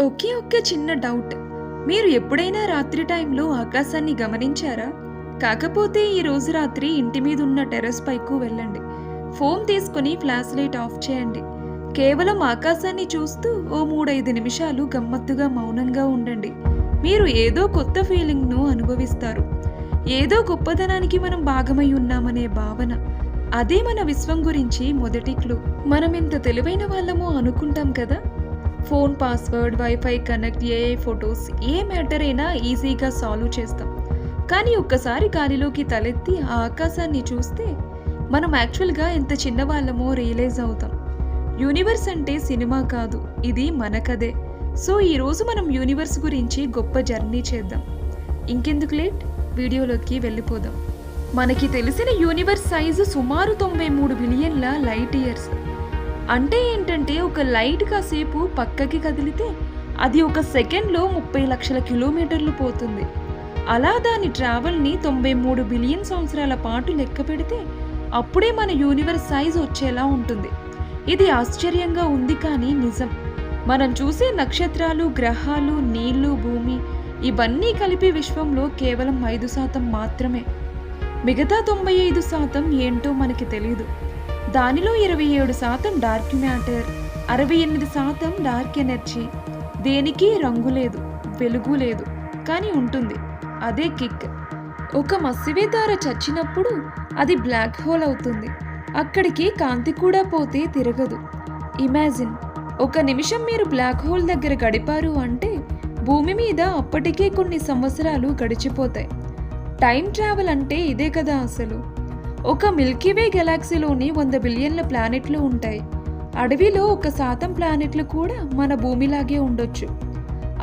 ఒకే ఒక్క చిన్న డౌట్ మీరు ఎప్పుడైనా రాత్రి టైంలో ఆకాశాన్ని గమనించారా? కాకపోతే ఈ రోజు రాత్రి ఇంటి మీద ఉన్న టెర్రస్ పైకు వెళ్ళండి. ఫోన్ తీసుకుని ఫ్లాష్ లైట్ ఆఫ్ చేయండి. కేవలం ఆకాశాన్ని చూస్తూ ఓ మూడైదు నిమిషాలు గమ్మత్తుగా మౌనంగా ఉండండి. మీరు ఏదో కొత్త ఫీలింగ్ను అనుభవిస్తారు. ఏదో గొప్పదనానికి మనం భాగమై ఉన్నామనే భావన. అదే మన విశ్వం గురించి మొదటి క్లూ. మనం ఇంత తెలివైన వాళ్ళమో అనుకుంటాం కదా? Phone password wifi connect AI photos ఏ మ్యాటర్ అయినా ఈజీగా సాల్వ్ చేస్తాం. కానీ ఒక్కసారి గాలిలోకి తలెత్తి ఆ ఆకాశాన్ని చూస్తే మనం యాక్చువల్గా ఎంత చిన్నవాళ్ళమో రియలైజ్ అవుతాం. యూనివర్స్ అంటే సినిమా కాదు ఇది మన కథే. సో ఈరోజు మనం యూనివర్స్ గురించి గొప్ప జర్నీ చేద్దాం. ఇంకెందుకు లేట్? వీడియోలోకి వెళ్ళిపోదాం. మనకి తెలిసిన యూనివర్స్ సైజు సుమారు తొంభై మూడు బిలియన్ల లైట్ ఇయర్స్. అంటే ఏంటంటే ఒక లైట్ కాసేపు పక్కకి కదిలితే అది ఒక సెకండ్లో ముప్పై లక్షల కిలోమీటర్లు పోతుంది. అలా దాని ట్రావెల్ని తొంభై మూడు బిలియన్ సంవత్సరాల పాటు లెక్క పెడితే అప్పుడే మన యూనివర్స్ సైజ్ వచ్చేలా ఉంటుంది. ఇది ఆశ్చర్యంగా ఉంది కానీ నిజం. మనం చూసే నక్షత్రాలు గ్రహాలు నీళ్ళు భూమి ఇవన్నీ కలిపి విశ్వంలో కేవలం ఐదు శాతం మాత్రమే. మిగతా తొంభై ఐదు శాతం ఏంటో మనకి తెలియదు దానిలో ఇరవై ఏడు శాతం డార్క్ మ్యాటర్ అరవై ఎనిమిది శాతం డార్క్ ఎనర్జీ. దేనికి? రంగు లేదు వెలుగు లేదు కానీ ఉంటుంది. అదే కిక్. ఒక మసివే దార చచ్చినప్పుడు అది బ్లాక్ హోల్ అవుతుంది. అక్కడికి కాంతి కూడా పోతే తిరగదు. ఇమాజిన్. ఒక నిమిషం మీరు బ్లాక్ హోల్ దగ్గర గడిపారు అంటే భూమి మీద అప్పటికే కొన్ని సంవత్సరాలు గడిచిపోతాయి. టైం ట్రావెల్ అంటే ఇదే కదా అసలు. ఒక మిల్కీవే గెలాక్సీలోని వంద బిలియన్ల ప్లానెట్లు ఉంటాయి. అడవిలో ఒక శాతం ప్లానెట్లు కూడా మన భూమిలాగే ఉండొచ్చు.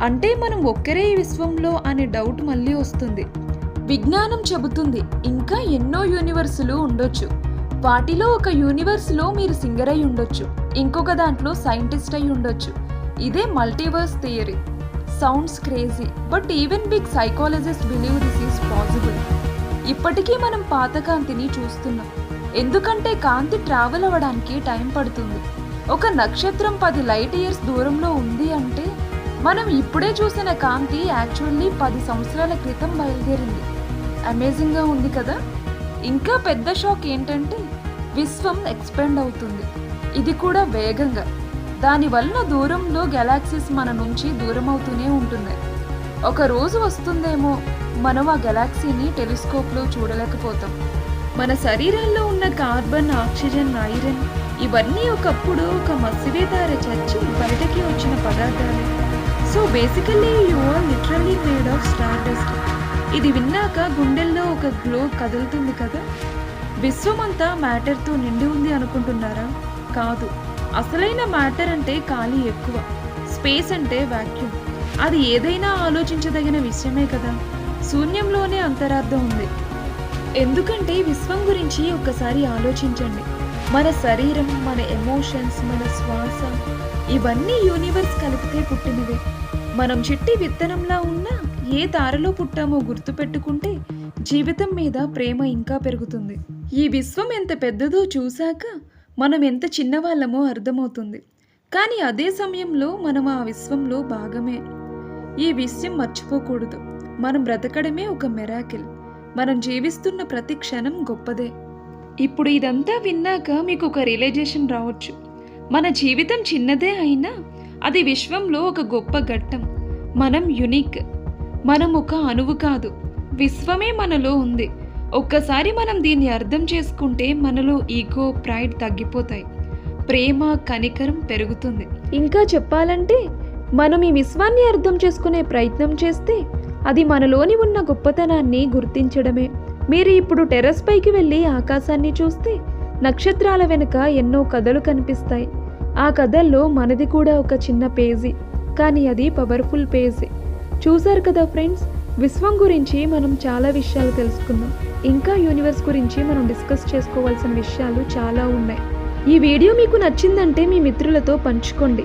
అంటే మనం ఒక్కరే ఈ విశ్వంలో అనే డౌట్ మళ్ళీ వస్తుంది. విజ్ఞానం చెబుతుంది ఇంకా ఎన్నో యూనివర్సులు ఉండొచ్చు. వాటిలో ఒక యూనివర్స్లో మీరు సింగర్ అయి ఉండొచ్చు. ఇంకొక దాంట్లో సైంటిస్ట్ అయి ఉండొచ్చు. ఇదే multiverse theory sounds crazy but even big psychologist believe this is possible ఇప్పటికీ మనం పాత కాంతిని చూస్తున్నాం. ఎందుకంటే కాంతి ట్రావెల్ అవ్వడానికి టైం పడుతుంది. ఒక నక్షత్రం పది లైట్ ఇయర్స్ దూరంలో ఉంది అంటే మనం ఇప్పుడే చూసిన కాంతి యాక్చువల్లీ పది సంవత్సరాల క్రితం బయలుదేరింది. అమేజింగ్గా ఉంది కదా? ఇంకా పెద్ద షాక్ ఏంటంటే విశ్వం ఎక్స్పెండ్ అవుతుంది. ఇది కూడా వేగంగా. దానివల్ల దూరంలో గెలాక్సీస్ మన నుంచి దూరం అవుతూనే ఉంటుంది ఒక రోజు వస్తుందేమో మనం ఆ గెలాక్సీని టెలిస్కోప్లో చూడలేకపోతాం. మన శరీరంలో ఉన్న కార్బన్ ఆక్సిజన్ ఐరన్ ఇవన్నీ ఒకప్పుడు ఒక మసివేదార చచ్చి బయటకి వచ్చిన పదార్థాలు. So basically you are literally made of star dust ఇది విన్నాక గుండెల్లో ఒక గ్లో కదులుతుంది కదా? విశ్వమంతా మ్యాటర్తో నిండి ఉంది అనుకుంటున్నారా? కాదు. అసలైన మ్యాటర్ అంటే ఖాళీ ఎక్కువ. స్పేస్ అంటే వాక్యూమ్. అది ఏదైనా ఆలోచించదగిన విషయమే కదా. శూన్యంలోనే అంతరార్థం ఉంది. ఎందుకంటే విశ్వం గురించి ఒక్కసారి ఆలోచించండి. మన శరీరం మన ఎమోషన్స్ మన శ్వాస ఇవన్నీ యూనివర్స్ కలిపితే పుట్టినవే. మనం చిట్టి విత్తనంలా ఉన్నా ఏ తారలో పుట్టామో గుర్తుపెట్టుకుంటే జీవితం మీద ప్రేమ ఇంకా పెరుగుతుంది. ఈ విశ్వం ఎంత పెద్దదో చూశాక మనం ఎంత చిన్నవాళ్ళమో అర్థమవుతుంది. కానీ అదే సమయంలో మనం ఆ విశ్వంలో భాగమే. ఈ విషయం మర్చిపోకూడదు. మనం బ్రతకడమే ఒక మెరాకిల్ మనం జీవిస్తున్న ప్రతి క్షణం గొప్పదే. ఇప్పుడు ఇదంతా విన్నాక మీకు ఒక రియలైజేషన్ రావచ్చు. మన జీవితం చిన్నదే అయినా అది విశ్వంలో ఒక గొప్ప ఘట్టం. మనం యునిక్ మనం ఒక అణువు కాదు. విశ్వమే మనలో ఉంది. ఒక్కసారి మనం దీన్ని అర్థం చేసుకుంటే మనలో ఈగో ప్రైడ్ తగ్గిపోతాయి. ప్రేమ కనికరం పెరుగుతుంది. ఇంకా చెప్పాలంటే మనం ఈ విశ్వాన్ని అర్థం చేసుకునే ప్రయత్నం చేస్తే అది మనలోని ఉన్న గొప్పతనాన్ని గుర్తించడమే. మీరు ఇప్పుడు టెర్రస్ పైకి వెళ్ళి ఆకాశాన్ని చూస్తే నక్షత్రాల వెనుక ఎన్నో కథలు కనిపిస్తాయి. ఆ కథల్లో మనది కూడా ఒక చిన్న పేజీ కానీ అది పవర్ఫుల్ పేజీ. చూశారు కదా ఫ్రెండ్స్ విశ్వం గురించి మనం చాలా విషయాలు తెలుసుకున్నాం. ఇంకా యూనివర్స్ గురించి మనం డిస్కస్ చేసుకోవాల్సిన విషయాలు చాలా ఉన్నాయి. ఈ వీడియో మీకు నచ్చిందంటే మీ మిత్రులతో పంచుకోండి.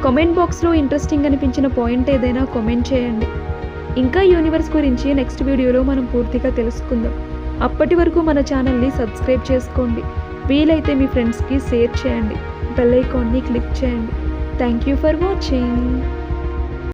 కామెంట్ బాక్స్లో ఇంట్రెస్టింగ్ అనిపించిన పాయింట్ ఏదైనా కామెంట్ చేయండి. ఇంకా యూనివర్స్ గురించి నెక్స్ట్ వీడియోలో మనం పూర్తిగా తెలుసుకుందాం. అప్పటి వరకు మన ఛానల్ని సబ్స్క్రైబ్ చేసుకోండి. వీలైతే మీ ఫ్రెండ్స్కి షేర్ చేయండి. బెల్ ఐకాన్ని క్లిక్ చేయండి. Thank you for watching.